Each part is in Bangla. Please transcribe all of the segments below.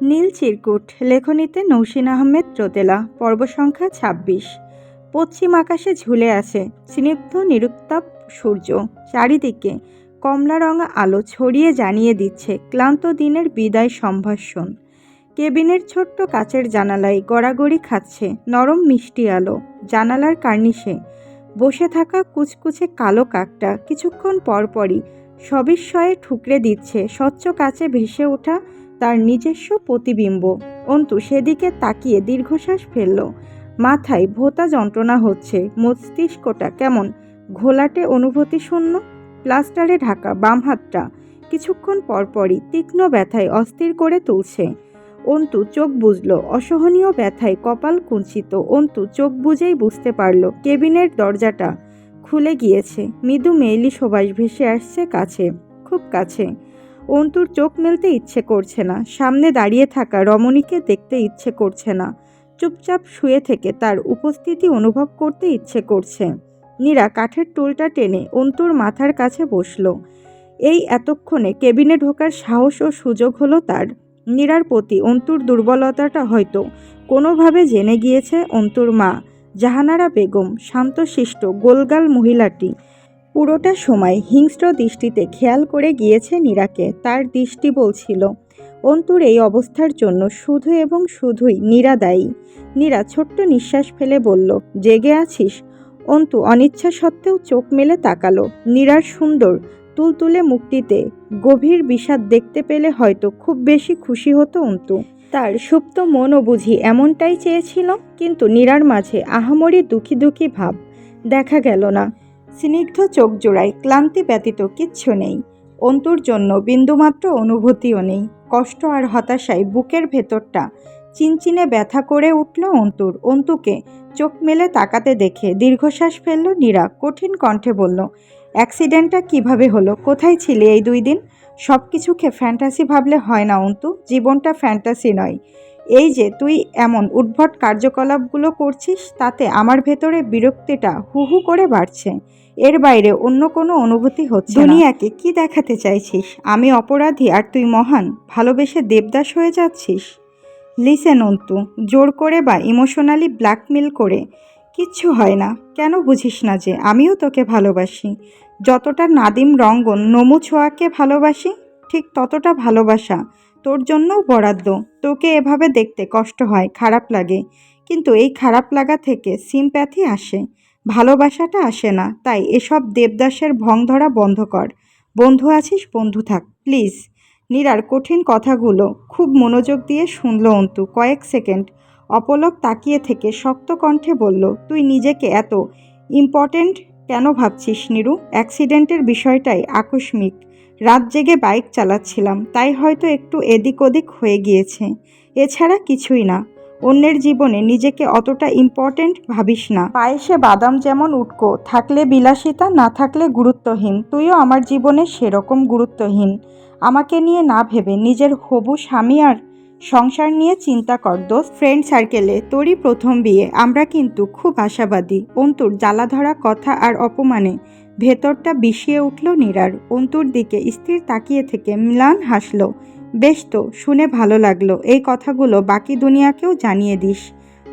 নীল চিরকুট, লেখনীতে নৌসিন আহমেদ চোতেলা পর্ব সংখ্যা ছাব্বিশ। পশ্চিম আকাশে ঝুলে আছে স্নিগ্ধ নিরুত্তাপ সূর্য। চারিদিকে কমলা রঙা আলো ছড়িয়ে জানিয়ে দিচ্ছে ক্লান্ত দিনের বিদায় সম্ভাষণ। কেবিনের ছোট্ট কাচের জানালায় গড়াগড়ি খাচ্ছে নরম মিষ্টি আলো। জানালার কার্নিশে বসে থাকা কুচকুচে কালো কাকটা কিছুক্ষণ পরপরই সবিস্ময়ে ঠুকরে দিচ্ছে স্বচ্ছ কাচে ভেসে ওঠা তার নিজস্ব প্রতিবিম্ব। অন্তু সেদিকে তাকিয়ে দীর্ঘশ্বাস ফেলল। মাথায় ভোতা যন্ত্রণা হচ্ছে। মস্তিষ্কটা কেমন? ঘোলাটে অনুভূতি শূন্য? প্লাস্টারে ঢাকা বাম হাতটা। কিছুক্ষণ পরপরই তীক্ষ্ণ ব্যথায় অস্থির করে তুলছে। অন্তু চোখ বুঝল অসহনীয় ব্যথায় কপাল কুঞ্চিত। অন্তু চোখ বুঝেই বুঝতে পারল, কেবিনের দরজাটা খুলে গিয়েছে। মৃদু মেইলি সবাস ভেসে আসছে কাছে, খুব কাছে। অন্তুর চোখ মেলতে ইচ্ছে করছে না। সামনে দাঁড়িয়ে থাকা রমণীকে দেখতে ইচ্ছে করছে না। চুপচাপ শুয়ে থেকে তার উপস্থিতি অনুভব করতে ইচ্ছে করছে। নীরা কাঠের টুলটা টেনে অন্তুর মাথার কাছে বসল। এই এতক্ষণে কেবিনে ঢোকার সাহস ও সুযোগ হলো তার। নীরার প্রতি অন্তুর দুর্বলতাটা হয়তো কোনোভাবে জেনে গিয়েছে অন্তুর মা, জাহানারা বেগম, শান্তশিষ্ট, গোলগাল মহিলাটি। পুরোটা সময় হিংস্র দৃষ্টিতে খেয়াল করে গিয়েছে নীরাকে। তার দৃষ্টি বলছিল, অন্তুর এই অবস্থার জন্য শুধু এবং শুধুই নীরা দায়ী। নীরা ছোট্ট নিঃশ্বাস ফেলে বলল, জেগে আছিস? অন্তু অনিচ্ছা সত্ত্বেও চোখ মেলে তাকালো। নীরার সুন্দর, তুলতুলে মুক্তিতে গভীর বিষাদ দেখতে পেলে হয়তো খুব বেশি খুশি হতো অন্তু। তার সুপ্ত মনও বুঝি এমনটাই চেয়েছিল, কিন্তু নীরার মাঝে আহামরি দুঃখী দুঃখী ভাব দেখা গেল না। স্নিগ্ধ চোখ জোড়ায় ক্লান্তি ব্যতীত কিচ্ছু নেই। অন্তুর জন্য বিন্দুমাত্র অনুভূতিও নেই। কষ্ট আর হতাশায় বুকের ভেতরটা চিনচিনে ব্যথা করে উঠল অন্তুর। অন্তুকে চোখ মেলে তাকাতে দেখে দীর্ঘশ্বাস ফেলল নীরা। কঠিন কণ্ঠে বলল, অ্যাক্সিডেন্টটা কীভাবে হলো? কোথায় ছিলে এই দুই দিন? সব কিছুকে ফ্যান্টাসি ভাবলে হয় না অন্তু। জীবনটা ফ্যান্টাসি নয়। এই যে তুই এমন উদ্ভট কার্যকলাপগুলো করছিস, তাতে আমার ভেতরে বিরক্তিটা হু হু করে বাড়ছে। এর বাইরে অন্য কোনো অনুভূতি হচ্ছে। দুনিয়াকে কি দেখাতে চাইছিস? আমি অপরাধী আর তুই মহান। ভালোবেসে দেবদাস হয়ে যাচ্ছিস। লিসেন অন্তু, জোর করে বা ইমোশনালি ব্ল্যাকমেল করে, কিচ্ছু হয় না। কেন বুঝিস না যে আমিও তোকে ভালোবাসি। যতটা নাদিম রঙ্গন, নমু ছোঁয়াকে ভালোবাসি, ঠিক ততটা ভালোবাসা। তোর জন্যও বরাদ্দ। তোকে এভাবে দেখতে কষ্ট হয়, খারাপ লাগে। কিন্তু এই খারাপ লাগা থেকে সিম্প্যাথি আসে। ভালোবাসাটা আসে না, তাই এসব দেবদাসের ভং ধরা বন্ধ কর। বন্ধু আছিস, বন্ধু থাক, প্লিজ। নীরার কঠিন কথাগুলো খুব মনোযোগ দিয়ে শুনল অন্তু কয়েক সেকেন্ড। অপলক তাকিয়ে থেকে শক্ত কণ্ঠে বলল, তুই নিজেকে এত ইম্পর্ট্যান্ট কেন ভাবছিস নিরু? অ্যাক্সিডেন্টের বিষয়টাই আকস্মিক। রাত জেগে বাইক চালাচ্ছিলাম, তাই হয়তো একটু এদিক ওদিক হয়ে গিয়েছে। এছাড়া কিছুই না। অন্যের জীবনে নিজেকে অতটা ইম্পর্ট্যান্ট ভাবিস না। পায়েসে বাদাম যেমন উটকো, থাকলে বিলাসিতা, না থাকলে গুরুত্বহীন। তুইও আমার জীবনে সেরকম গুরুত্বহীন। আমাকে নিয়ে না ভেবে নিজের হবু স্বামী আর সংসার নিয়ে চিন্তা কর দোস্ত। ফ্রেন্ড সার্কেলে তোরই প্রথম বিয়ে, আমরা কিন্তু খুব আশাবাদী। অন্তুর জ্বালাধরা কথা আর অপমানে ভেতরটা বিষিয়ে উঠল নীরার। অন্তুর দিকে স্থির তাকিয়ে থেকে মিলান হাসল, বেশ তো, শুনে ভালো লাগল। এই কথাগুলো বাকি দুনিয়াকেও জানিয়ে দিস।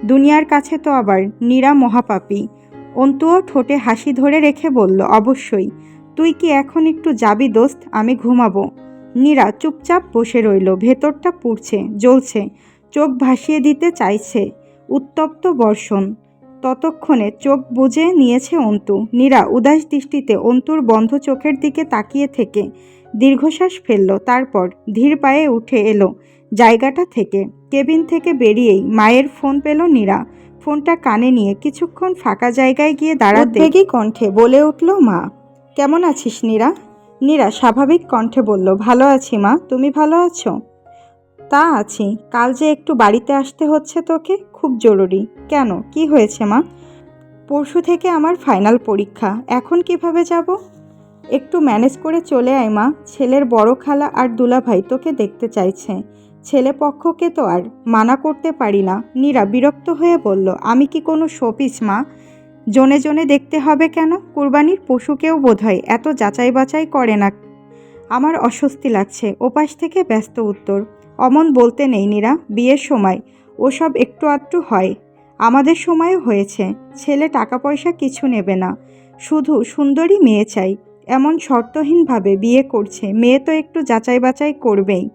দুনিয়ার কাছে তো আবার নীরা মহাপাপী। অন্তুও ঠোঁটে হাসি ধরে রেখে বলল, অবশ্যই। তুই কি এখন একটু যাবি দোস্ত? আমি ঘুমাবো। নীরা চুপচাপ বসে রইল। ভেতরটা পুড়ছে, জ্বলছে। চোখ ভাসিয়ে দিতে চাইছে। উত্তপ্ত বর্ষণ। ততক্ষণে চোখ বুজে নিয়েছে অন্তু। নীরা উদাস দৃষ্টিতে অন্তুর বন্ধ চোখের দিকে তাকিয়ে থেকে। দীর্ঘশ্বাস ফেলল, তারপর ধীর পায়ে উঠে এলো জায়গাটা থেকে। কেবিন থেকে বেরিয়েই মায়ের ফোন পেল নীরা। ফোনটা কানে নিয়ে কিছুক্ষণ ফাঁকা জায়গায় গিয়ে দাঁড়াতে উদ্বেগী কণ্ঠে বলে উঠল, মা, কেমন আছিস নীরা? নীরা স্বাভাবিক কণ্ঠে বলল, ভালো আছি, মা, তুমি ভালো আছো? তা আছি, কাল যে একটু বাড়িতে আসতে হচ্ছে তোকে, খুব জরুরি। কেন? কি হয়েছে, মা? পরশু থেকে আমার ফাইনাল পরীক্ষা। এখন কীভাবে যাব? একটু ম্যানেজ করে চলে আয়, মা। ছেলের বড় খালা আর দুলাভাই তোকে দেখতে চাইছে। ছেলে পক্ষকে তো আর মানা করতে পারি না। নীরা বিরক্ত হয়ে বলল, আমি কি কোনো শোপিস, মা? জনে জনে দেখতে হবে কেন? কুরবানির পশুকেও বোধহয় এত যাচাই বাছাই করে না। আমার অস্বস্তি লাগছে। ওপাশ থেকে ব্যস্ত উত্তর। অমন বলতে নেই নীরা। বিয়ের সময়। ওসব একটু আধটু হয়। আমাদের সময়ও হয়েছে, ছেলে টাকা পয়সা কিছু নেবে না। শুধু সুন্দরী মেয়ে চাই, এমন শর্তহীনভাবে বিয়ে করছে, মেয়ে তো একটু যাচাই বাছাই করবেই।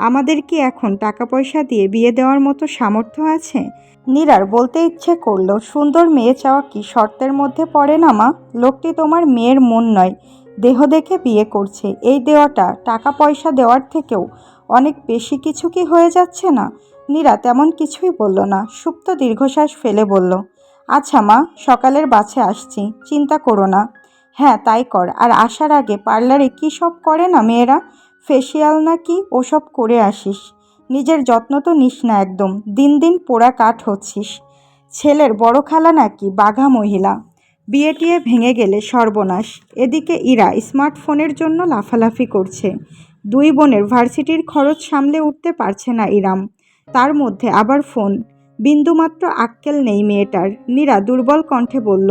আমাদের কি এখন টাকা পয়সা দিয়ে বিয়ে দেওয়ার মতো সামর্থ্য আছে? নীরার বলতে ইচ্ছে করল, সুন্দর মেয়ে চাওয়া কি শর্তের মধ্যে পড়ে না, মা? লোকটি তোমার মেয়ের মন নয়, দেহ দেখে বিয়ে করছে, এই দেওয়াটা টাকা পয়সা দেওয়ার থেকেও অনেক বেশি কিছু কি হয়ে যাচ্ছে না? নীরা তেমন কিছুই বলল না, সুপ্ত দীর্ঘশ্বাস ফেলে বলল আচ্ছা মা, সকালের বাসে আসছি, চিন্তা করো না। হ্যাঁ তাই কর, আর আসার আগে পার্লারে কী সব করে না মেয়েরা? ফেসিয়াল না কি ওসব করে আসিস? নিজের যত্ন তো নিস না একদম, দিন দিন পোড়া কাঠ হচ্ছিস। ছেলের বড় খালা নাকি বাঘা মহিলা? বিয়ে টিয়ে ভেঙে গেলে সর্বনাশ। এদিকে ইরা স্মার্টফোনের জন্য লাফালাফি করছে। দুই বোনের ভার্সিটির খরচ সামলে উঠতে পারছে না ইরাম। তার মধ্যে আবার ফোন। বিন্দুমাত্র আক্কেল নেই মেয়েটার। নীরা দুর্বল কণ্ঠে বলল,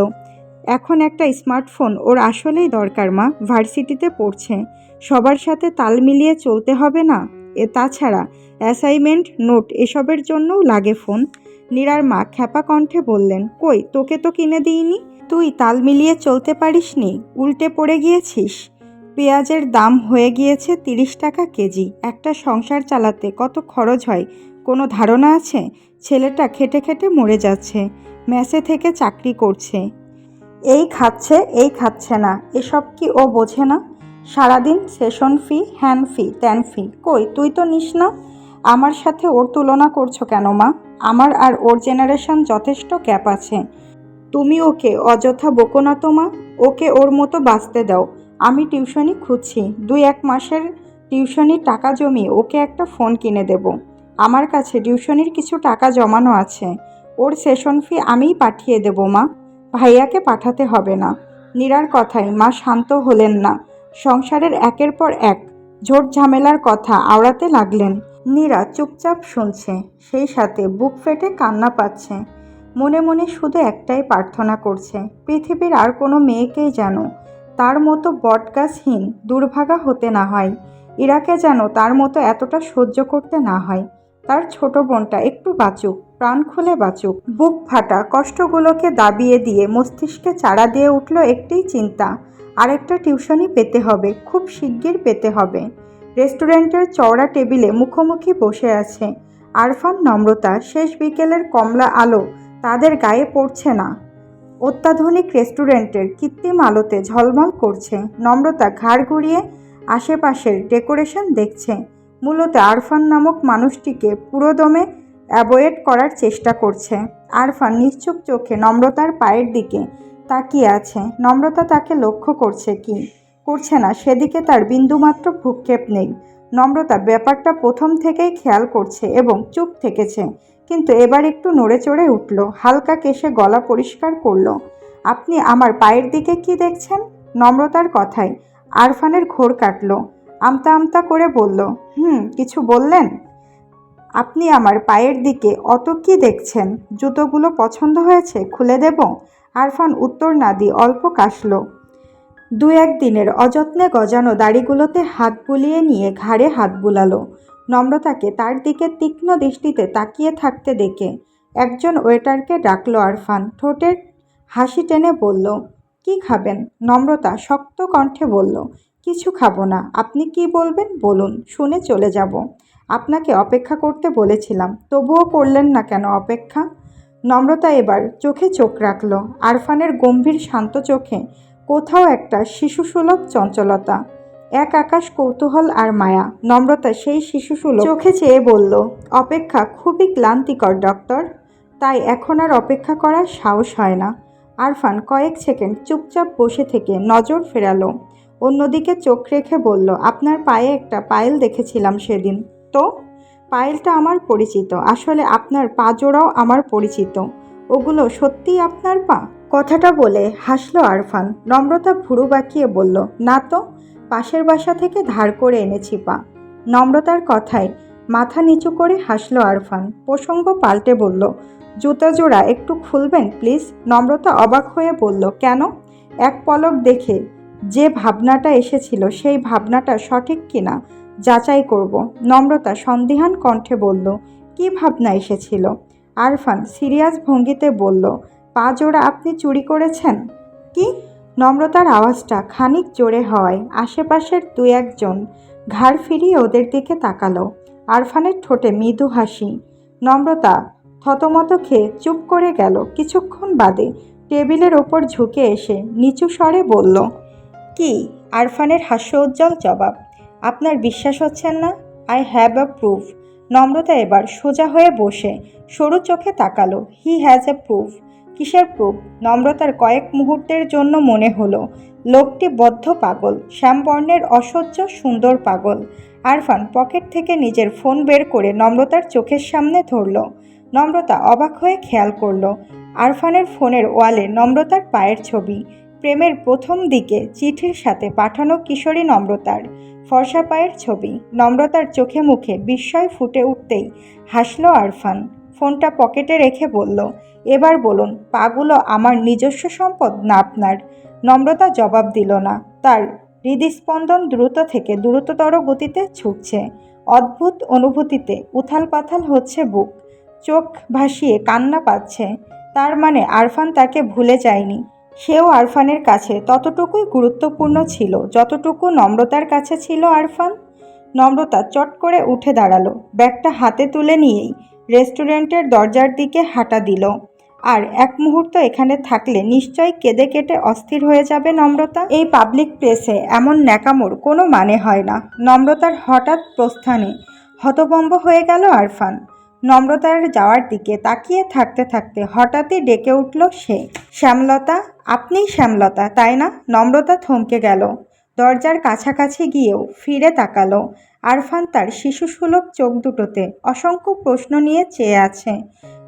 এখন একটা স্মার্টফোন, ওর আসলেই দরকার মা, ভার্সিটিতে পড়ছে। সবার সাথে তাল মিলিয়ে চলতে হবে না? এ তাছাড়া, অ্যাসাইনমেন্ট, নোট, এসবের জন্যও লাগে ফোন। নীরার মা খ্যাপা কণ্ঠে বললেন, কই, তোকে তো কিনে দিইনি? তুই তাল মিলিয়ে চলতে পারিসনি? উল্টে পড়ে গিয়েছিস? পেঁয়াজের দাম হয়ে গিয়েছে তিরিশ টাকা কেজি। একটা সংসার চালাতে কত খরচ হয়? কোনো ধারণা আছে? ছেলেটা খেটে খেটে মরে যাচ্ছে। ম্যাসে থেকে চাকরি করছে। এই খাচ্ছে এই খাচ্ছে না। এসব কি ও বোঝে না? সারাদিন সেশন ফি, হ্যান ফি, ত্যান ফি। কই, তুই তো নিস না? আমার সাথে ওর তুলনা করছ কেন, মা? আমার আর ওর জেনারেশন যথেষ্ট গ্যাপ আছে। তুমি ওকে অযথা বকো না তো, মা। ওকে ওর মতো বাঁচতে দাও। আমি টিউশনি খুঁজছি। দুই এক মাসের টিউশনির টাকা জমিয়ে ওকে একটা ফোন কিনে দেব। আমার কাছে টিউশনির কিছু টাকা জমানো আছে। ওর সেশন ফি আমিই পাঠিয়ে দেব, মা। ভাইয়াকে পাঠাতে হবে না। নীরার কথায় মা শান্ত হলেন না। সংসারের একের পর এক ঝোট ঝামেলার কথা আওড়াতে লাগলেন। নীরা চুপচাপ শুনছে, সেই সাথে বুক ফেটে কান্না পাচ্ছে। মনে মনে শুধু একটাই প্রার্থনা করছে, পৃথিবীর আর কোনো মেয়েকেই যেন তার মতো বটগাছহীন, দুর্ভাগা হতে না হয়। ইরাকে যেন তার মতো এতটা সহ্য করতে না হয়। তার ছোট বোনটা একটু বাঁচুক, প্রাণ খুলে বাঁচুক। বুক ফাটা কষ্টগুলোকে দাবিয়ে দিয়ে মস্তিষ্কে চাড়া দিয়ে উঠল একটি চিন্তা, আরেকটা টিউশনই পেতে হবে, খুব শিগগির পেতে হবে। রেস্টুরেন্টের চওড়া টেবিলে মুখোমুখি বসে আছে। আরফান নম্রতা, শেষ বিকেলের কমলা আলো তাদের গায়ে পড়ছে না। অত্যাধুনিক রেস্টুরেন্টের কৃত্রিম আলোতে ঝলমল করছে। নম্রতা ঘাড় ঘুরিয়ে আশেপাশের ডেকোরেশন দেখছে। মূলত আরফান নামক মানুষটিকে পুরোদমে অ্যাভয়েড করার চেষ্টা করছে। আরফান নিশ্চুপ চোখে নম্রতার পায়ের দিকে তাকিয়ে আছে। নম্রতা তাকে লক্ষ্য করছে কি? করছে না, সেদিকে তার বিন্দুমাত্র ভূক্ষেপ নেই। নম্রতা ব্যাপারটা প্রথম থেকেই খেয়াল করছে এবং চুপ থেকেছে। কিন্তু এবার একটু নড়ে চড়ে উঠল, হালকা কেশে গলা পরিষ্কার করল, আপনি আমার পায়ের দিকে কি দেখছেন? নম্রতার কথায় আরফানের ঘোর কাটল। আমতা আমতা করে বলল, হুম, কিছু বললেন? আপনি আমার পায়ের দিকে অত কি দেখছেন? জুতোগুলো পছন্দ হয়েছে, খুলে দেব? আরফান উত্তর না দিয়ে অল্প কাশল। দু এক দিনের অযত্নে গজানো দাড়িগুলোতে হাত বুলিয়ে নিয়ে ঘাড়ে হাত বুলালো। নম্রতাকে তার দিকে তীক্ষ্ণ দৃষ্টিতে তাকিয়ে থাকতে দেখে একজন ওয়েটারকে ডাকলো আরফান। ঠোঁটের হাসি টেনে বলল, কি খাবেন? নম্রতা শক্ত কণ্ঠে বলল কিছু খাব না। আপনি কি বলবেন? বলুন, শুনে চলে যাব। আপনাকে অপেক্ষা করতে বলেছিলাম, তবুও করলেন না কেন অপেক্ষা? নম্রতা এবার চোখে চোখ রাখল। আরফানের গম্ভীর শান্ত চোখে কোথাও একটা শিশুসুলভ চঞ্চলতা। এক আকাশ কৌতূহল আর মায়া। নম্রতা সেই শিশুসুলভ চোখে চেয়ে বলল, অপেক্ষা খুবই ক্লান্তিকর, ডক্টর। তাই এখন আর অপেক্ষা করার সাহস হয় না। আরফান কয়েক সেকেন্ড চুপচাপ বসে থেকে নজর ফেরালো। অন্যদিকে চোখ রেখে বলল, আপনার পায়ে একটা পায়েল দেখেছিলাম সেদিন। তো? পায়েলটা আমার পরিচিত। আসলে আপনার পা জোড়াও আমার পরিচিত। ওগুলো সত্যিই আপনার পা? কথাটা বলে হাসলো আরফান। নম্রতা ভুরু বাঁকিয়ে বলল, না তো, পাশের বাসা থেকে ধার করে এনেছি পা। নম্রতার কথায় মাথা নিচু করে হাসলো আরফান। প্রসঙ্গ পাল্টে বলল, জুতা জোড়া একটু খুলবেন, প্লিজ? নম্রতা অবাক হয়ে বলল, কেন? এক পলক দেখে যে ভাবনাটা এসেছিল সেই ভাবনাটা সঠিক কিনা যাচাই করব। নম্রতা সন্দিহান কণ্ঠে বলল, কি ভাবনা এসেছিল? আরফান সিরিয়াস ভঙ্গিতে বলল, পা জোড়া আপনি চুরি করেছেন? কি? নম্রতার আওয়াজটা খানিক জোরে হওয়ায় আশেপাশের দু একজন ঘাড় ফিরিয়ে ওদের দিকে তাকালো। আরফানের ঠোঁটে মৃদু হাসি। নম্রতা থতমত খেয়ে চুপ করে গেল। কিছুক্ষণ বাদে টেবিলের ওপর ঝুঁকে এসে নিচু স্বরে বলল কি? আরফানের হাস্যোজ্জ্বল জবাব। আপনার বিশ্বাস হচ্ছেন না? আই হ্যাভ আ প্রুফ নম্রতা এবার সোজা হয়ে বসে, সরু চোখে তাকালো। হি হ্যাজ এ প্রুফ কিসের প্রুফ নম্রতার কয়েক মুহূর্তের জন্য মনে হলো। লোকটি বদ্ধ পাগল, শ্যামবর্ণের অসহ্য সুন্দর পাগল। আরফান পকেট থেকে নিজের ফোন বের করে নম্রতার চোখের সামনে ধরল। নম্রতা অবাক হয়ে খেয়াল করল। আরফানের ফোনের ওয়ালে নম্রতার পায়ের ছবি। প্রেমের প্রথম দিকে চিঠির সাথে পাঠানো কিশোরী নম্রতার ফর্সা পায়ের ছবি। নম্রতার চোখে মুখে বিস্ময় ফুটে উঠতেই হাসলো আরফান। ফোনটা পকেটে রেখে বলল, এবার বলুন, পাগুলো আমার নিজস্ব সম্পদ না আপনার? নম্রতা জবাব দিল না। তার হৃদস্পন্দন দ্রুত থেকে দ্রুততর গতিতে ছুটছে। অদ্ভুত অনুভূতিতে উথাল পাথাল হচ্ছে বুক। চোখ ভাসিয়ে কান্না পাচ্ছে। তার মানে আরফান তাকে ভুলে যায়নি। সেও আরফানের কাছে ততটুকুই গুরুত্বপূর্ণ ছিল, যতটুকু নম্রতার কাছে ছিল আরফান। নম্রতা চট করে উঠে দাঁড়াল, ব্যাগটা হাতে তুলে নিয়েই রেস্টুরেন্টের দরজার দিকে হাঁটা দিল। আর এক মুহূর্ত এখানে থাকলে নিশ্চয়ই কেঁদে কেটে অস্থির হয়ে যাবে নম্রতা। এই পাবলিক প্লেসে এমন ন্যাকামোর কোনো মানে হয় না। নম্রতার হঠাৎ প্রস্থানে হতবম্ব হয়ে গেল আরফান। নম্রতার যাওয়ার দিকে তাকিয়ে থাকতে থাকতে হঠাৎই ডেকে উঠল সে। শ্যামলতা, আপনিই শ্যামলতা, তাই না? নম্রতা থমকে গেল। দরজার কাছাকাছি গিয়েও ফিরে তাকালো। আরফান তার শিশুসুলভ চোখ দুটোতে অসংখ্য প্রশ্ন নিয়ে চেয়ে আছে।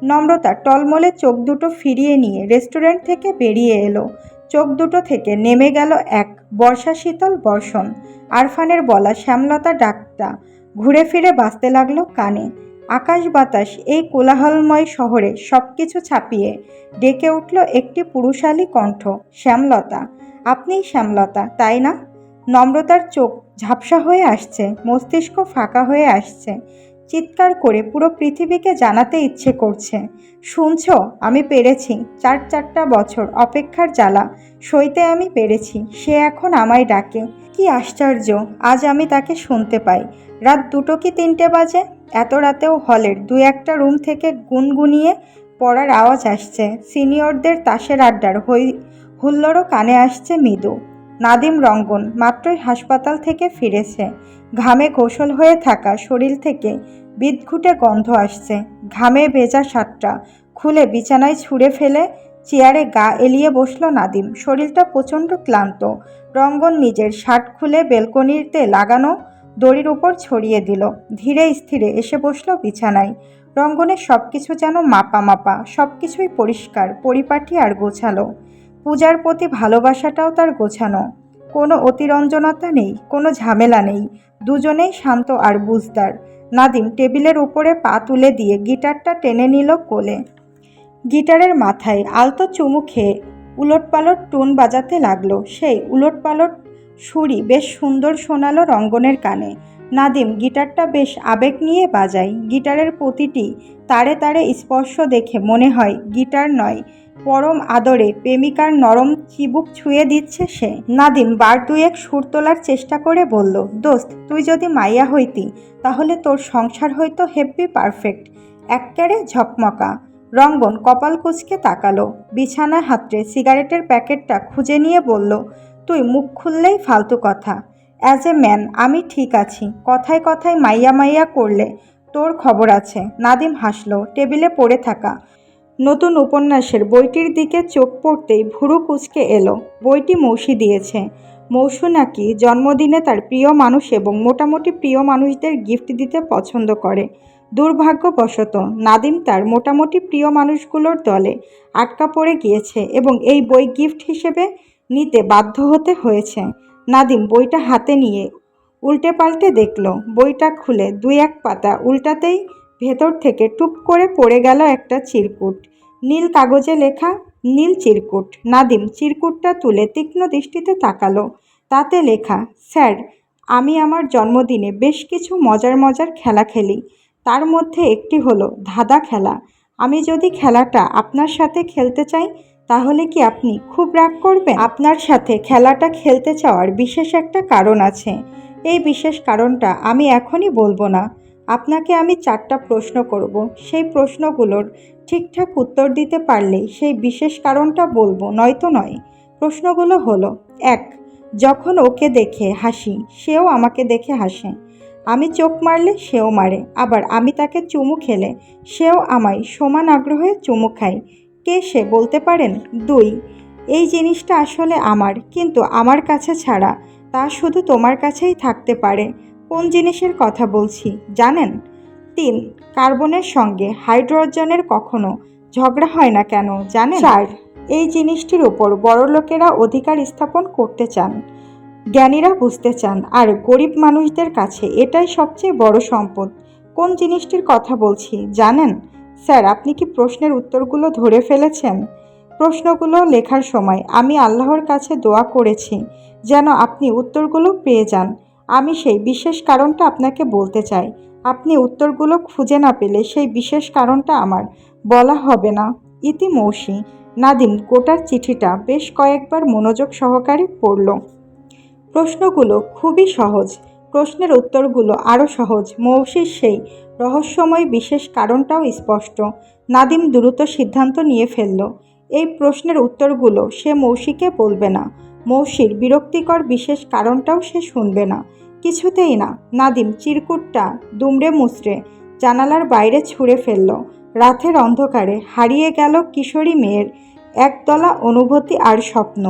নম্রতা টলমলে চোখ দুটো ফিরিয়ে নিয়ে রেস্টুরেন্ট থেকে বেরিয়ে এলো। চোখ দুটো থেকে নেমে গেল এক বর্ষা শীতল বর্ষণ। আরফানের বলা শ্যামলতা ডাকটা ঘুরে ফিরে বাঁচতে লাগল কানে। আকাশ বাতাস এই কোলাহলময় শহরে সব কিছু ছাপিয়ে ডেকে উঠল একটি পুরুষালী কণ্ঠ। শ্যামলতা, আপনিই শ্যামলতা, তাই না? নম্রতার চোখ ঝাপসা হয়ে আসছে, মস্তিষ্ক ফাঁকা হয়ে আসছে। চিৎকার করে পুরো পৃথিবীকে জানাতে ইচ্ছে করছে। শুনছ, আমি পেরেছি, চার চারটা বছর অপেক্ষার জ্বালা, সইতে আমি পেরেছি, সে এখন আমায় ডাকে। কি আশ্চর্য, আজ আমি তাকে শুনতে পাই। রাত দুটো কি তিনটে বাজে? এত রাতেও হলের দু একটা রুম থেকে গুনগুনিয়ে পড়ার আওয়াজ আসছে। সিনিয়রদের তাসের আড্ডার হই, হুল্লোড়ও কানে আসছে মৃদু। নাদিম রঙ্গন মাত্রই হাসপাতাল থেকে ফিরেছে। ঘামে গোসল হয়ে থাকা শরীর থেকে বিদঘুটে গন্ধ আসছে। ঘামে ভেজা শার্টটা খুলে বিছানায় ছুঁড়ে ফেলে চেয়ারে গা এলিয়ে বসল নাদিম। শরীরটা প্রচণ্ড ক্লান্ত। রঙ্গন নিজের শার্ট খুলে বেলকনিতে লাগানো দড়ির উপর ছড়িয়ে দিল। ধীরে স্থিরে এসে বসল বিছানায়। রঙ্গনের সব কিছু যেন মাপা মাপা সব কিছুই পরিষ্কার, পরিপাটি আর গোছালো। পূজার প্রতি ভালোবাসাটাও তার গোছানো। কোনো অতিরঞ্জনতা নেই, কোনো ঝামেলা নেই। দুজনেই শান্ত আর বুঝদার। নাদিম টেবিলের উপরে পা তুলে দিয়ে গিটারটা টেনে নিল কোলে। গিটারের মাথায় আলতো চুমু খেয়ে উলটপালট টুন বাজাতে লাগল। সেই উলটপালট সুরি বেশ সুন্দর শোনালো রঙ্গনের কানে। নাদিম, গিটারটা বেশ আবেগ নিয়ে বাজায়। গিটারের প্রতিটি তারে তারে স্পর্শ দেখে মনে হয় গিটার নয়, পরম আদরে প্রেমিকার নরম চিবুক ছুঁয়ে দিচ্ছে সে। নাদিম বার দুয়েক সুর তোলার চেষ্টা করে বলল, দোস্ত, তুই যদি মাইয়া হইতি, তাহলে তোর সংসার হইতো হেব্বি পারফেক্ট। এককারে ঝকমকা। রঙ্গন কপাল কুচকে তাকালো বিছানায় হাতড়ে সিগারেটের প্যাকেটটা খুঁজে নিয়ে বলল, তুই মুখ খুললেই ফালতু কথা। অ্যাজ এ ম্যান আমি ঠিক আছি। কথায় কথায় মাইয়া মাইয়া করলে তোর খবর আছে। নাদিম হাসলো, টেবিলে পড়ে থাকা নতুন উপন্যাসের বইটির দিকে চোখ পড়তেই ভুরু কুচকে এলো। বইটি মৌসি দিয়েছে। মৌসু নাকি জন্মদিনে তার প্রিয় মানুষ এবং মোটামুটি প্রিয় মানুষদের গিফট দিতে পছন্দ করে। দুর্ভাগ্যবশত নাদিম তার মোটামুটি প্রিয় মানুষগুলোর দলে আটকা পড়ে গিয়েছে এবং এই বই গিফট হিসেবে নিতে বাধ্য হতে হয়েছে। নাদিম বইটা হাতে নিয়ে উল্টে পাল্টে দেখল, বইটা খুলে দুই এক পাতা উল্টাতেই ভেতর থেকে টুপ করে পড়ে গেল একটা চিরকুট। নীল কাগজে লেখা, নীল চিরকুট। নাদিম চিরকুটটা তুলে তীক্ষ্ণ দৃষ্টিতে তাকালো। তাতে লেখা, স্যার, আমি আমার জন্মদিনে বেশ কিছু মজার মজার খেলা খেলি। তার মধ্যে একটি হলো ধাঁধা খেলা। আমি যদি খেলাটা আপনার সাথে খেলতে চাই, তাহলে কি আপনি খুব রাগ করবেন? আপনার সাথে খেলাটা খেলতে চাওয়ার বিশেষ একটা কারণ আছে। এই বিশেষ কারণটা আমি এখনই বলব না। আপনাকে আমি চারটা প্রশ্ন করব। সেই প্রশ্নগুলোর ঠিকঠাক উত্তর দিতে পারলেই সেই বিশেষ কারণটা বলব, নয়তো নয়। প্রশ্নগুলো হলো, এক, যখন ওকে দেখে হাসি, সেও আমাকে দেখে হাসে। আমি চোখ মারলে সেও মারে আবার আমি তাকে চুমু খেলে সেও আমায় সমান আগ্রহে চুমু খায়। কে সে বলতে পারেন? দুই। এই জিনিসটা আসলে আমার কিন্তু আমার কাছে ছাড়া তা শুধু তোমার কাছেই থাকতে পারে। কোন জিনিসের কথা বলছি জানেন? তিন। কার্বনের সঙ্গে হাইড্রোজেনের কখনো ঝগড়া হয় না কেন জানেন? চার। এই জিনিসটির উপর বড়লোকেরা অধিকার স্থাপন করতে চান। জ্ঞানীরা বুঝতে চান, আর গরিব মানুষদের কাছে এটাই সবচেয়ে বড় সম্পদ। কোন জিনিসটির কথা বলছি, জানেন? স্যার, আপনি কি প্রশ্নের উত্তরগুলো ধরে ফেলেছেন? প্রশ্নগুলো লেখার সময় আমি আল্লাহর কাছে দোয়া করেছি যেন আপনি উত্তরগুলো পেয়ে যান। আমি সেই বিশেষ কারণটা আপনাকে বলতে চাই। আপনি উত্তরগুলো খুঁজে না পেলে সেই বিশেষ কারণটা আমার। বলা হবে না। ইতি মৌসি নাদিম গোটার চিঠিটা বেশ কয়েকবার মনোযোগ সহকারে পড়ল। প্রশ্নগুলো খুবই সহজ। প্রশ্নের উত্তরগুলো আরও সহজ। মৌসির সেই রহস্যময় বিশেষ কারণটাও স্পষ্ট। নাদিম দ্রুত সিদ্ধান্ত নিয়ে ফেলল, এই প্রশ্নের উত্তরগুলো সে মৌসিকে বলবে না। মৌসির বিরক্তিকর বিশেষ কারণটাও সে শুনবে না। কিছুতেই না নাদিম চিরকুটটা দুমড়ে মুচড়ে জানালার বাইরে ছুঁড়ে ফেলল। রাতের অন্ধকারে হারিয়ে গেল কিশোরী মেয়ের একতলা অনুভূতি আর স্বপ্ন।